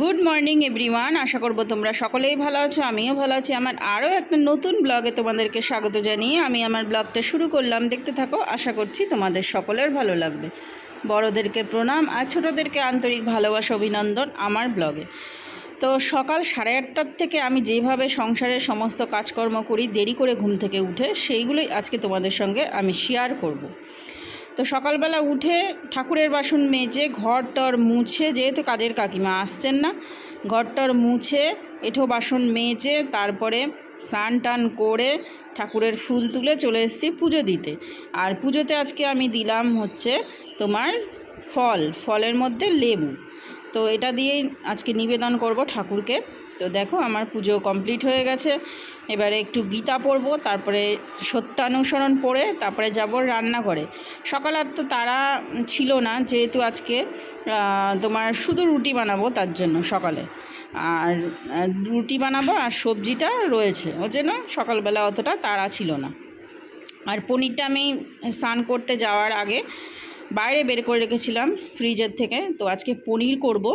Good morning everyone আশা করব তোমরা সকলেই ভালো আছো, আমিও ভালো আছি। আমার আরও একটা নতুন ব্লগে তোমাদেরকে স্বাগত জানিয়ে আমি আমার ব্লগটা শুরু করলাম। দেখতে থাকো, আশা করছি তোমাদের সকলের ভালো লাগবে। বড়দেরকে প্রণাম আর ছোটোদেরকে আন্তরিক ভালোবাসা, অভিনন্দন আমার ব্লগে। তো সকাল সাড়ে আটটার থেকে আমি যেভাবে সংসারের সমস্ত কাজকর্ম করি, দেরি করে ঘুম থেকে উঠে, সেইগুলোই আজকে তোমাদের সঙ্গে আমি শেয়ার করব। তো সকালবেলা উঠে ঠাকুরের বাসন মেজে ঘর টর মুছে, যেহেতু কাজের কাকিমা আসছেন না, ঘর টর মুছে, এঠো বাসন মেজে, তারপরে স্নান টান করে ঠাকুরের ফুল তুলে চলে এসেছি পুজো দিতে। আর পুজোতে আজকে আমি দিলাম হচ্ছে তোমার ফল, ফলের মধ্যে লেবু। তো এটা দিয়েই আজকে নিবেদন করব ঠাকুরকে। তো দেখো আমার পুজো কমপ্লিট হয়ে গেছে। এবারে একটু গীতা পড়ব, তারপরে সত্যানুসরণ পড়ে, তারপরে যাব রান্নাঘরে। সকাল আর তো তারা ছিল না, যেহেতু আজকে তোমার শুধু রুটি বানাবো তার জন্য সকালে। আর রুটি বানাবো আর সবজিটা রয়েছে। ওই জন্য সকালবেলা অতটা তাড়া ছিল না। আর পনিরটা আমি স্নান করতে যাওয়ার আগে বাইরে বের করে রেখেছিলাম ফ্রিজের থেকে। তো আজকে পনির করব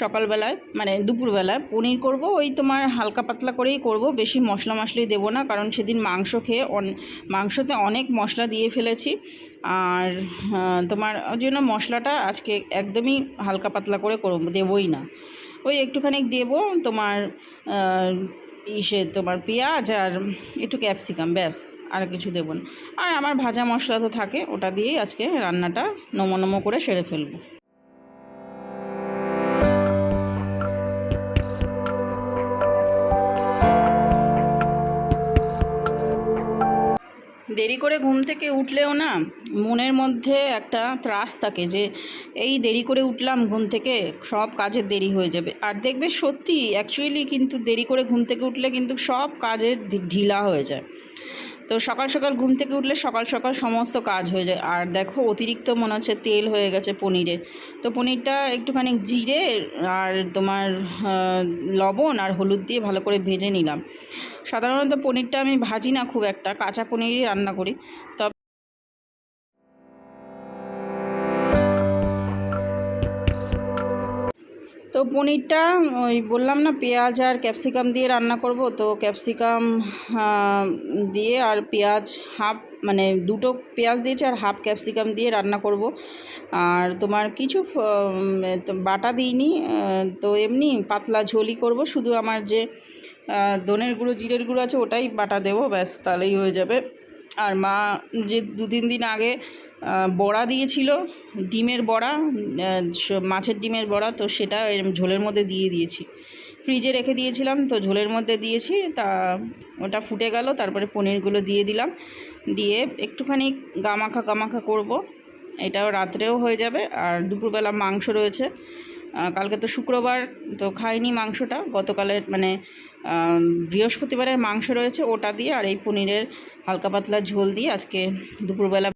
সকালবেলায় মানে দুপুরবেলায়। পনির করব, ওই তোমার হালকা পাতলা করেই করব, বেশি মশলা মশলি দেবো না, কারণ সেদিন মাংস খেয়ে মাংসতে অনেক মশলা দিয়ে ফেলেছি। আর তোমার জন্য মশলাটা আজকে একদমই হালকা পাতলা করে করব, দেবই না। ওই একটুখানি দেবো তোমার ইসে তোমার পেঁয়াজ আর একটু ক্যাপসিকাম, ব্যাস। আর কিছু দেবো না। আর আমার ভাজা মশলা তো থাকে, ওটা দিয়েই আজকে রান্নাটা নমো নমো করে সেরে ফেলব। দেরি করে ঘুম থেকে উঠলেও না, মনের মধ্যে একটা ত্রাস থাকে যে, এই দেরি করে উঠলাম ঘুম থেকে, সব কাজের দেরি হয়ে যাবে। আর দেখবে সত্যি অ্যাকচুয়ালি কিন্তু দেরি করে ঘুম থেকে উঠলে কিন্তু সব কাজের ঢিলা হয়ে যায়। তো সকাল সকাল ঘুম থেকে উঠলে সকাল সকাল সমস্ত কাজ হয়ে যায়। আর দেখো অতিরিক্ত মনে হচ্ছে তেল হয়ে গেছে পনিরে। তো পনিরটা একটুখানি জিরে আর তোমার লবণ আর হলুদ দিয়ে ভালো করে ভেজে নিলাম। সাধারণত পনিরটা আমি ভাজি না খুব একটা, কাঁচা পনিরই রান্না করি। তবে তো পনিরটা ওই বললাম না, পেঁয়াজ আর ক্যাপসিকাম দিয়ে রান্না করব। তো ক্যাপসিকাম দিয়ে আর পেঁয়াজ হাফ মানে দুটো পেঁয়াজ দিয়েছি আর হাফ ক্যাপসিকাম দিয়ে রান্না করব। আর তোমার কিছু বাটা দিইনি তো এমনি পাতলা ঝোলই করব। শুধু আমার যে দনের গুঁড়ো, জিরের গুঁড়ো আছে, ওটাই বাটা দেবো, ব্যাস তাহলেই হয়ে যাবে। আর মা যে দু তিন দিন আগে বড়া দিয়েছিল, ডিমের বড়া মাছের ডিমের বড়া, তো সেটা এরম ঝোলের মধ্যে দিয়ে দিয়েছি। ফ্রিজে রেখে দিয়েছিলাম, তো ঝোলের মধ্যে দিয়েছি, তা ওটা ফুটে গেল, তারপরে পনিরগুলো দিয়ে দিলাম। দিয়ে একটুখানি গামাখা গামাখা করব, এটাও রাত্রেও হয়ে যাবে, আর দুপুরবেলা মাংস রয়েছে। কালকে তো শুক্রবার, তো খাইনি মাংসটা, গতকালের মানে বৃহস্পতিবারের মাংস রয়েছে ওটা দিয়ে, আর এই পনিরের হালকা পাতলা ঝোল দিয়ে আজকে দুপুরবেলা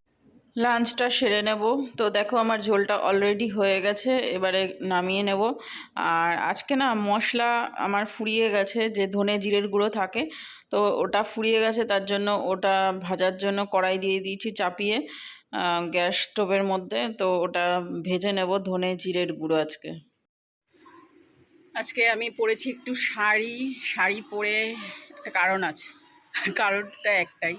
লাঞ্চটা সেরে নেব। তো দেখো আমার ঝোলটা অলরেডি হয়ে গেছে, এবারে নামিয়ে নেব। আর আজকে না মশলা আমার ফুরিয়ে গেছে, যে ধনে জিরের গুঁড়ো থাকে, তো ওটা ফুরিয়ে গেছে, তার জন্য ওটা ভাজার জন্য কড়াই দিয়ে দিয়েছি চাপিয়ে গ্যাস স্টোভের মধ্যে, তো ওটা ভেজে নেব ধনে জিরের গুঁড়ো আজকে। আজকে আমি পরেছি একটু শাড়ি শাড়ি পরে একটা কারণ আছে, কারণটা একটাই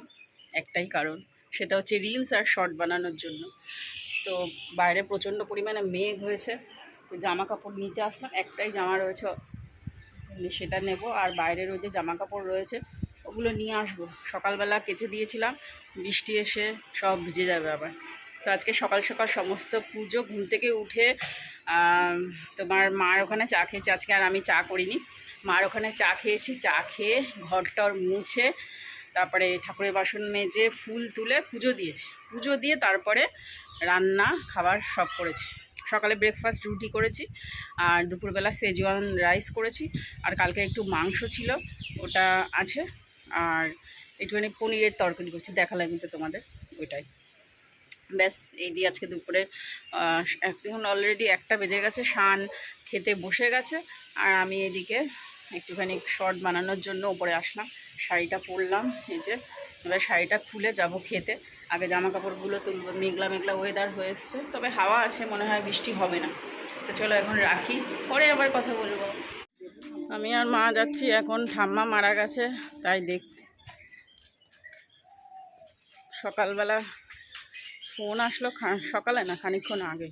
একটাই কারণ। সেটা হচ্ছে রিলস আর শর্ট বানানোর জন্য। তো বাইরে প্রচণ্ড পরিমাণে মেঘ হয়েছে, তো জামা কাপড় নিতে আসলাম। একটাই জামা রয়েছে সেটা নেব। আর বাইরের ওই যে জামা কাপড় রয়েছে, ওগুলো নিয়ে আসব। সকালবেলা কেচে দিয়েছিলাম, বৃষ্টি এসে সব ভিজে যাবে আবার। তো আজকে সকাল সকাল সমস্ত পুজো, ঘুম থেকে উঠে তোমার মার ওখানে চা খেয়েছি। আজকে আর আমি চা করিনি। মার ওখানে চা খেয়েছি, চা খেয়ে ঘরটর মুছে তারপরে ঠাকুরের বাসন মেজে ফুল তুলে পুজো দিয়েছি। পুজো দিয়ে তারপরে রান্না, খাবার সব করেছি। সকালে ব্রেকফাস্ট রুটি করেছি আর দুপুরবেলা সেজওয়ান রাইস করেছি। আর কালকে একটু মাংস ছিল, ওটা আছে। আর একটুখানি পনিরের তরকারি করছি, দেখালাম তো তোমাদের ওইটাই। ব্যাস, এই দিয়ে আজকে দুপুরে এখন অলরেডি একটা বেজে গেছে শান খেতে বসে গেছে। আর আমি এদিকে একটুখানি শর্ট বানানোর জন্য ওপরে আসলাম। শাড়িটা পরলাম, এই যে। এবার শাড়িটা খুলে যাব খেতে। আগে জামা কাপড়গুলো তুলব, মেঘলা মেঘলা ওয়েদার হয়ে এসছে। তবে হাওয়া আছে মনে হয় বৃষ্টি হবে না। তো চলো এখন রাখি, পরে আবার কথা বলব। আমি আর মা যাচ্ছি, এখন ঠাম্মা মারা গেছে, তাই দেখতে সকালবেলা ফোন আসলো সকালে না, খানিকক্ষণ আগে।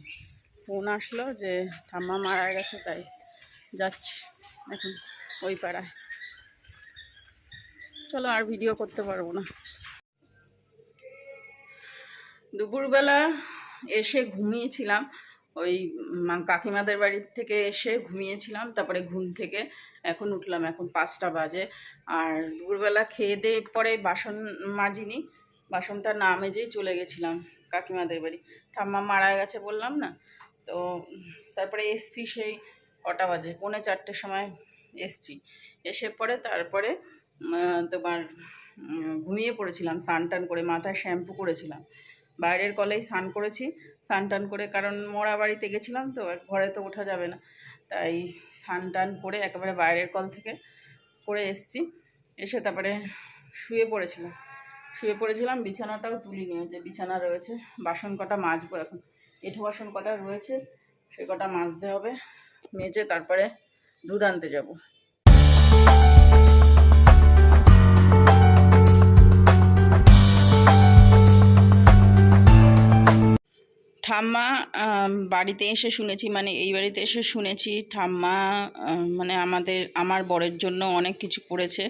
ফোন আসলো যে ঠাম্মা মারা গেছে, তাই যাচ্ছি এখন ওই পাড়ায়। চলো আর ভিডিও করতে পারব না। দুপুরবেলা এসে ঘুমিয়েছিলাম। ওই কাকিমাদের বাড়ির থেকে এসে ঘুমিয়েছিলাম, তারপরে ঘুম থেকে এখন উঠলাম, এখন পাঁচটা বাজে। আর দুপুরবেলা খেয়ে দিয়ে পরে বাসন মাজিনি, বাসনটা না মেজেই চলে গেছিলাম কাকিমাদের বাড়ি। ঠাম্মা মারা গেছে বললাম না, তো তারপরে এসছি সেই কটা বাজে, পৌনে চারটের সময় এসছি। এসে পরে তারপরে তোমার ঘুমিয়ে পড়েছিলাম, স্নান টান করে মাথায় শ্যাম্পু করেছিলাম। বাইরের কলেই স্নান করেছি, স্নান টান করে, কারণ মোড়া বাড়িতে গেছিলাম তো ঘরে তো ওঠা যাবে না। তাই স্নান টান করে একেবারে বাইরের কল থেকে করে এসছি, এসে তারপরে শুয়ে পড়েছিলাম। শুয়ে পড়েছিলাম, বিছানাটাও তুলিনি, ওই যে বিছানা রয়েছে, বাসন কটা মাজবো এখন। এঁঠো বাসন কটা রয়েছে, সে কটা মাজতে হবে, মেজে তারপরে দুধ আনতে যাব। ঠাম্মা বাড়িতে এসে শুনেছি মানে এই বাড়িতে এসে শুনেছি ঠাম্মা মানে আমাদের, আমার বরের জন্য অনেক কিছু করেছে।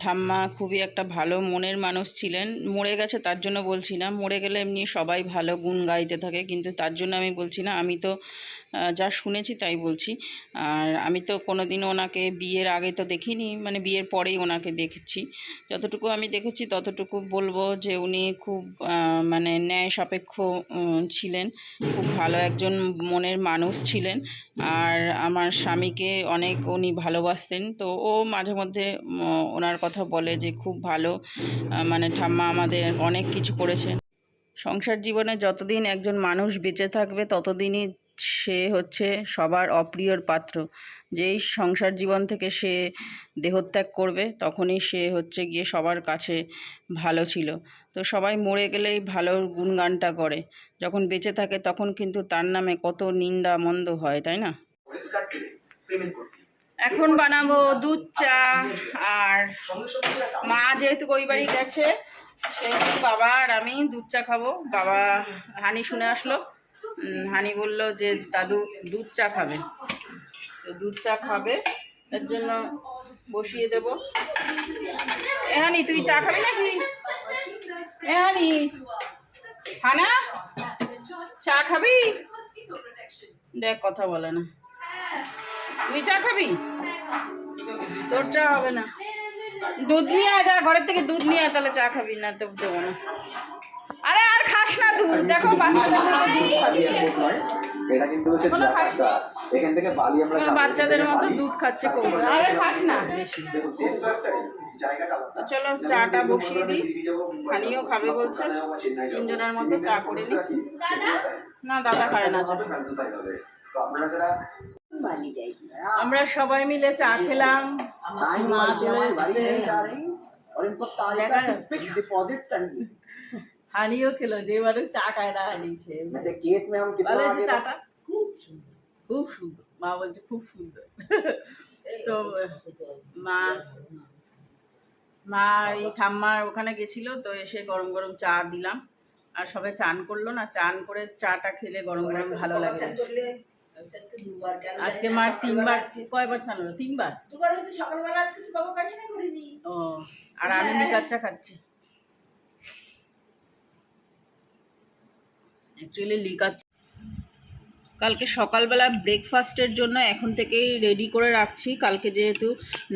ঠাম্মা খুবই একটা ভালো মনের মানুষ ছিলেন। মরে গেছে তার জন্য বলছি না। মরে গেলে এমনি সবাই ভালো গুণ গাইতে থাকে কিন্তু তার জন্য আমি বলছি না। আমি তো যা শুনেছি তাই বলছি। আর আমি তো কোনোদিনও ওনাকে বিয়ের আগে তো দেখিনি মানে বিয়ের পরেই ওনাকে দেখেছি। যতটুকু আমি দেখেছি ততটুকু বলব যে উনি খুব মানে ন্যায় সাপেক্ষ ছিলেন। খুব ভালো একজন মনের মানুষ ছিলেন। আর আমার স্বামীকে অনেক উনি ভালোবাসতেন। তো ও মাঝে মধ্যে উম, ওনার কথা বলে যে খুব ভালো মানে ঠাম্মা আমাদের অনেক কিছু করেছেন। সংসার জীবনে যতদিন একজন মানুষ বেঁচে থাকবে, ততদিনই সে হচ্ছে সবার অপ্রিয়র পাত্র। যেই সংসার জীবন থেকে সে দেহত্যাগ করবে, তখনই সে হচ্ছে গিয়ে সবার কাছে ভালো ছিল। তো সবাই মরে গেলেই ভালোর গুণগানটা করে। যখন বেঁচে থাকে, তখন কিন্তু তার নামে কত নিন্দা মন্দ হয়, তাই না? এখন বানাবো দুধ চা আর মা যেহেতু ওই বাড়ি গেছে, সেহেতু বাবা আর আমি দুধ চা খাব। বাবা হানি শুনে আসলো। হানি বলল যে, দাদু দুধ চা খাবে। তো দুধ চা খাবে, এর জন্য বসিয়ে দেব। এ হানি, তুই চা খাবি নাকি? এ হানি, হানা, চা খাবি? দেখ, কথা বলে না। তুই চা খাবি তোর চা হবে না। দুধ নিয়ে আয় যা ঘরের থেকে দুধ নিয়ে আয় তাহলে চা খাবি না তো দেবো না। আরে আর খাস না দুধ দেখো বাচ্চাদের বাচ্চাদের মতো দুধ খাচ্ছে কৌটো। আরে খাস না। বেশি চলো চাটা বসিয়ে দিই। হানিও খাবে বলছে। তিনজনের মতো চা করে দিই না দাদা খায় না চা। তো আপনারা যারা আমরা সবাই মিলে চা খেলাম। মা হানিও খেলো যেবারে চা খায় না হানি সে খুব সুন্দর মা বলছে খুব সুন্দর। তো মা মা এই ঠাম্মার ওখানে গেছিল তো এসে গরম গরম চা দিলাম। আর সবাই চান করল না চান করে চাটা খেলে গরম গরম ভালো লাগে আজকে মার তিনবার কয়বার স্নান হলো? তিনবার? দুবার হচ্ছে সকালবেলা আজকে তো বাবা পায়খানা করিনি। ও আর আমি লিকার চা খাচ্ছি। অ্যাকচুয়ালি লিকার কালকে সকালবেলা ব্রেকফাস্টের জন্য এখন থেকেই রেডি করে রাখছি। কালকে যেহেতু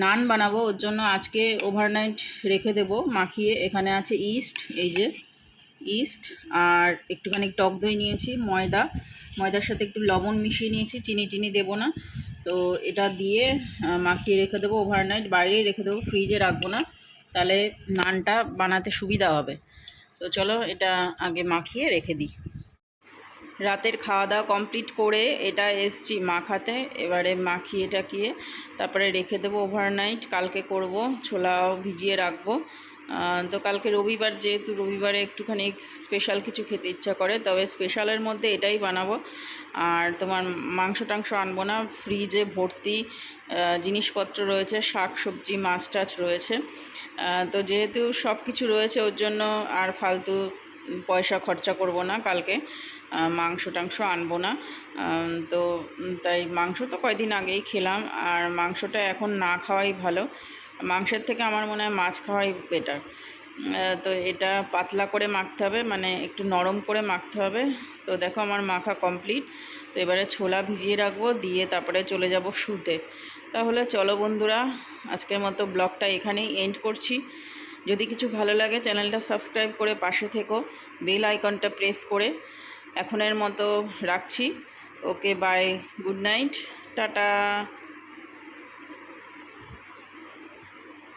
নান বানাবো ওর জন্য আজকে ওভারনাইট রেখে দেব। মাখিয়ে এখানে আছে ইস্ট এই যে ইস্ট আর একটুখানি টক দই নিয়েছি ময়দা। ময়দার সাথে একটু লবণ মিশিয়ে নিয়েছি, চিনি টিনি দেবো না। তো এটা দিয়ে মাখিয়ে রেখে দেবো ওভারনাইট বাইরেই রেখে দেবো ফ্রিজে রাখব না। তাহলে নানটা বানাতে সুবিধা হবে। তো চলো এটা আগে মাখিয়ে রেখে দিই। রাতের খাওয়া দাওয়া কমপ্লিট করে এটা এসছি মাখাতে। এবারে মাখিয়ে টাকিয়ে তারপরে রেখে দেবো ওভারনাইট কালকে করব, ছোলাও ভিজিয়ে রাখব। তো কালকে রবিবার যেহেতু রবিবারে একটুখানি স্পেশাল কিছু খেতে ইচ্ছা করে, তবে স্পেশালের মধ্যে এটাই বানাবো। আর তোমার মাংস টাংস আনব না ফ্রিজে ভর্তি জিনিসপত্র রয়েছে, শাক সবজি, মাছ টাছ রয়েছে। তো যেহেতু সব কিছু রয়েছে ওর জন্য আর ফালতু পয়সা খরচা করব না কালকে মাংস টাংস আনব না। তো তাই মাংস তো কয়দিন আগেই খেলাম, আর মাংসটা এখন না খাওয়াই ভালো। মাংসের থেকে আমার মনে হয় মাছ খাওয়াই বেটার তো এটা পাতলা করে মাখতে হবে মানে একটু নরম করে মাখতে হবে। তো দেখো আমার মাখা কমপ্লিট তো এবারে ছোলা ভিজিয়ে রাখব, দিয়ে তারপরে চলে যাব শুতে। তাহলে চলো বন্ধুরা, আজকের মতো ব্লগটা এখানেই এন্ড করছি। যদি কিছু ভালো লাগে চ্যানেলটা সাবস্ক্রাইব করে পাশে থেকো বেল আইকনটা প্রেস করে। এখনের মতো রাখছি। Okay bye good night tata.